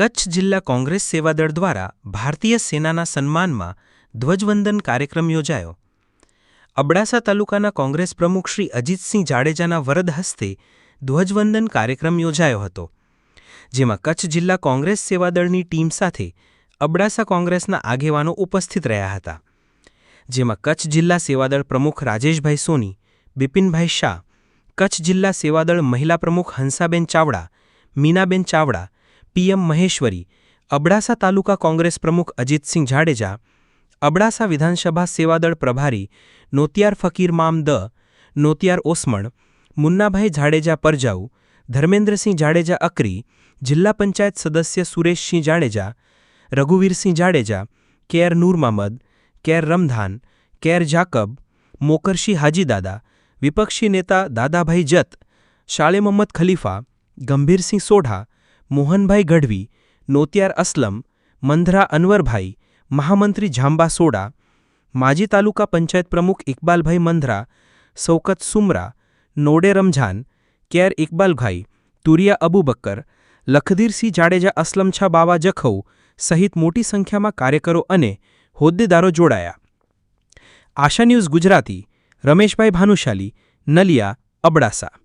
કચ્છ જિલ્લા કોંગ્રેસ સેવાદળ દ્વારા ભારતીય સેનાના સન્માનમાં ધ્વજવંદન કાર્યક્રમ યોજાયો. અબડાસા તાલુકાના કોંગ્રેસ પ્રમુખ શ્રી અજીતસિંહ જાડેજાના વરદ હસ્તે ધ્વજવંદન કાર્યક્રમ યોજાયો હતો, જેમાં કચ્છ જિલ્લા કોંગ્રેસ સેવાદળની ટીમ સાથે અબડાસા કોંગ્રેસના આગેવાનો ઉપસ્થિત રહ્યા હતા, જેમાં કચ્છ જિલ્લા સેવાદળ પ્રમુખ રાજેશભાઈ સોની, બિપિનભાઈ શાહ, કચ્છ જિલ્લા સેવાદળ મહિલા પ્રમુખ હંસાબેન ચાવડા, મીનાબેન ચાવડા પીએમ મહેશ્વરી, અબડાસા તાલુકા કોંગ્રેસ પ્રમુખ અજીતસિંહ જાડેજા, અબડાસા વિધાનસભા સેવાદળ પ્રભારી નોતિયાર ફકીર મામ દ, નોતિયાર ઓસમણ, મુન્નાભાઈ જાડેજા પરજાઉ, ધર્મેન્દ્રસિંહ જાડેજા અકરી, જિલ્લા પંચાયત સદસ્ય સુરેશસિંહ જાડેજા, રઘુવીરસિંહ જાડેજા કેર નૂર મહમદ કેર રમધાન કેર જાકબ, મોકરશી હાજીદાદા, વિપક્ષી નેતા દાદાભાઈ જત શાળે મોહમ્મદ ખલીફા, ગંભીરસિંહ સોઢા મોહનભાઈ ગઢવી, નોતિયાર અસલમ, મંધરા અનવરભાઈ, મહામંત્રી જાંબા સોડા, માજી તાલુકા પંચાયત પ્રમુખ ઇકબાલભાઈ મંધરા, સૌકત સુમરા, નોડે રમઝાન, કેર ઇકબાલભાઈ, તુરિયા અબુબક્કર લખધીરસિંહ જાડેજા અસલમછા બાવા જખૌ સહિત મોટી સંખ્યામાં કાર્યકરો અને હોદ્દેદારો જોડાયા. આશા ન્યૂઝ ગુજરાતી, રમેશભાઈ ભાનુશાલી, નલિયા, અબડાસા.